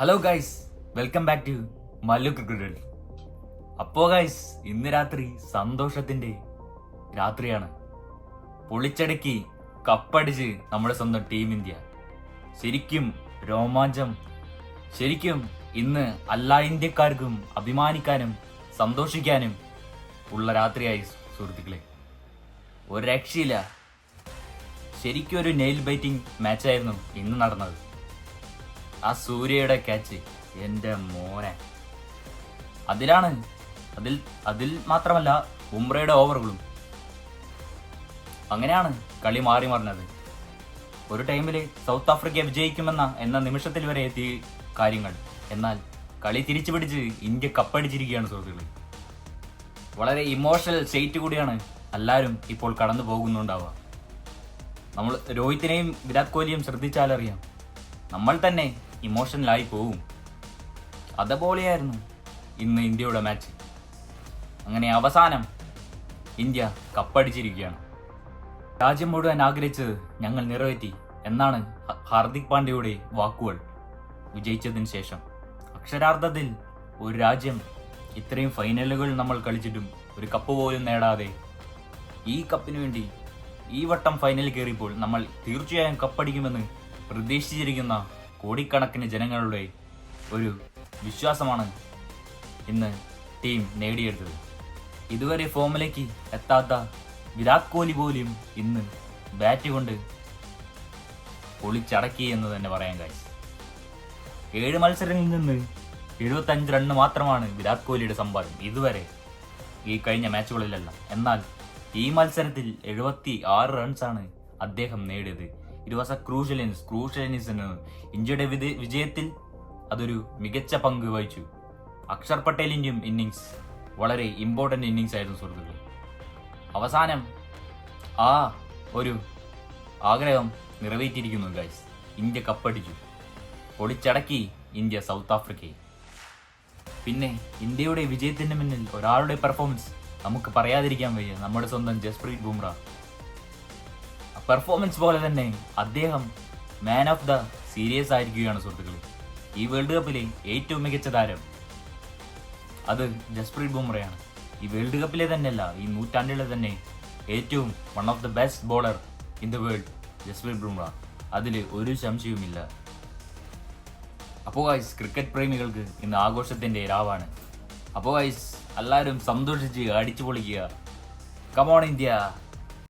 Hello guys welcome back to Mallu cricket അപ്പോ guys ഇന്ന് രാത്രി സന്തോഷത്തിന്റെ രാത്രിയാണ്. പൊളിച്ചടക്കി കപ്പടിച്ച് നമ്മുടെ സ്വന്തം ടീം ഇന്ത്യ. ശരിക്കും രോമാഞ്ചം. ശരിക്കും ഇന്ന് എല്ലാ ഇന്ത്യക്കാർക്കും അഭിമാനിക്കാനും സന്തോഷിക്കാനും ഉള്ള രാത്രിയായി സുഹൃത്തുക്കളെ. ഒരു രക്ഷയില്ല. ശരിക്കും ഒരു നെയിൽ ബൈറ്റിംഗ് മാച്ചായിരുന്നു ഇന്ന് നടന്നത്. ആ സൂര്യയുടെ ക്യാച്ച് എന്റെ മോനെ. അതിലാണ്. അതിൽ അതിൽ മാത്രമല്ല ഉംറയുടെ ഓവറുകളും. അങ്ങനെയാണ് കളി മാറി മറിഞ്ഞത്. ഒരു ടൈമിൽ സൗത്ത് ആഫ്രിക്ക വിജയിക്കുമെന്ന എന്ന നിമിഷത്തിൽ വരെ എത്തി കാര്യങ്ങൾ. എന്നാൽ കളി തിരിച്ചു പിടിച്ച് ഇന്ത്യ കപ്പടിച്ചിരിക്കുകയാണ് സുഹൃത്തുക്കൾ വളരെ ഇമോഷണൽ സ്റ്റേറ്റ് കൂടിയാണ് എല്ലാവരും ഇപ്പോൾ കടന്നു പോകുന്നുണ്ടാവുക. നമ്മൾ രോഹിത്തിനെയും വിരാട് കോഹ്ലിയും ശ്രദ്ധിച്ചാലറിയാം. നമ്മൾ തന്നെ ഇമോഷണലായി പോവും. അതുപോലെയായിരുന്നു ഇന്ന് ഇന്ത്യയുടെ മാച്ച് അങ്ങനെ അവസാനം ഇന്ത്യ കപ്പടിച്ചിരിക്കുകയാണ്. രാജ്യം മുഴുവൻ ആഗ്രഹിച്ചത് ഞങ്ങൾ നിറവേറ്റി എന്നാണ് ഹാർദിക് പാണ്ഡ്യയുടെ വാക്കുകൾ. വിജയിച്ചതിന് ശേഷം. അക്ഷരാർത്ഥത്തിൽ ഒരു രാജ്യം ഇത്രയും ഫൈനലുകൾ നമ്മൾ കളിച്ചിട്ടും ഒരു കപ്പ് പോലും നേടാതെ ഈ കപ്പിന് വേണ്ടി ഈ വട്ടം ഫൈനലിൽ കയറിയപ്പോൾ നമ്മൾ തീർച്ചയായും കപ്പടിക്കുമെന്ന് പ്രതീക്ഷിച്ചിരിക്കുന്ന കോടിക്കണക്കിന് ജനങ്ങളുടെ ഒരു വിശ്വാസമാണ് ഇന്ന് ടീം നേടിയെടുത്തത്. ഇതുവരെ ഫോമിലേക്ക് എത്താത്ത വിരാട് കോഹ്ലി പോലും ഇന്ന് ബാറ്റ് കൊണ്ട് പൊളിച്ചടക്കി എന്ന് തന്നെ പറയാൻ കാര്യം ഏഴ് മത്സരങ്ങളിൽ നിന്ന് എഴുപത്തഞ്ച് റണ്ണ് മാത്രമാണ് വിരാട് കോഹ്ലിയുടെ സമ്പാദ്യം ഇതുവരെ ഈ കഴിഞ്ഞ മാച്ചുകളിലെല്ലാം എന്നാൽ ഈ മത്സരത്തിൽ എഴുപത്തി ആറ് റൺസാണ് അദ്ദേഹം നേടിയത്. It was a crucial innings crucial innings ഇന്ത്യയുടെ വിജ- വിജയത്തിൽ അതൊരു മികച്ച പങ്ക് വഹിച്ചു. അക്ഷർ പട്ടേലിന്റെയും ഇന്നിങ്സ് വളരെ ഇമ്പോർട്ടന്റ് ഇന്നിങ്സ് ആയിരുന്നു സുഹൃത്തുക്കൾ അവസാനം ആ ഒരു ആഗ്രഹം നിറവേറ്റിയിരിക്കുന്നു ഗൈസ് ഇന്ത്യ കപ്പടിച്ചു പൊളിച്ചടക്കി ഇന്ത്യ സൗത്ത് ആഫ്രിക്കയെ പിന്നെ ഇന്ത്യയുടെ വിജയത്തിന് മുന്നിൽ ഒരാളുടെ പെർഫോമൻസ് നമുക്ക് പറയാതിരിക്കാൻ വയ്യ. നമ്മുടെ സ്വന്തം ജസ്പ്രീത് ബുംറ. പെർഫോമൻസ് പോലെ തന്നെ അദ്ദേഹം മാൻ ഓഫ് ദ സീരിയസ് ആയിരിക്കുകയാണ് സുഹൃത്തുക്കളെ. ഈ വേൾഡ് കപ്പിലെ ഏറ്റവും മികച്ച താരം അത് ജസ്പ്രീത് ബുംറയാണ്. ഈ വേൾഡ് കപ്പിലെ തന്നെയല്ല ഈ നൂറ്റാണ്ടിലെ തന്നെ ഏറ്റവും one of the best bowler in the world Jasprit Bumrah. അതിൽ ഒരു സംശയവുമില്ല. അപ്പോ ഗൈസ് ക്രിക്കറ്റ് പ്രേമികൾക്ക് ഇന്ന് ആഘോഷത്തിന്റെ രാവാണ്. അപ്പോ ഗൈസ് എല്ലാവരും സന്തോഷിച്ച് അടിച്ചു പൊളിക്കുക കമോൺ ഇന്ത്യ